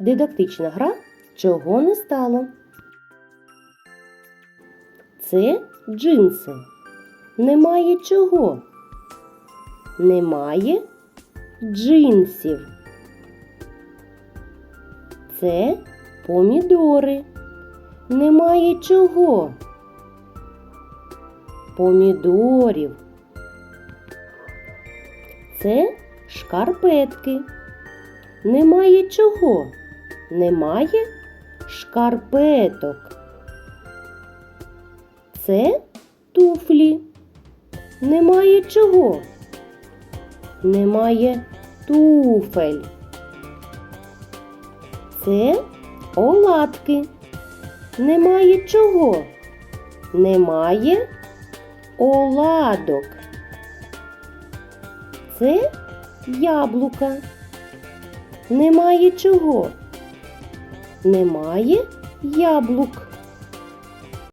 Дидактична гра чого не стало. Це джинси. Немає чого. Немає джинсів. Це помідори. Немає чого. Помідорів. Це шкарпетки. Немає чого. Немає шкарпеток. Це туфлі. Немає чого. Немає туфель. Це оладки. Немає чого. Немає оладок. Це яблука. Немає чого. Немає яблук.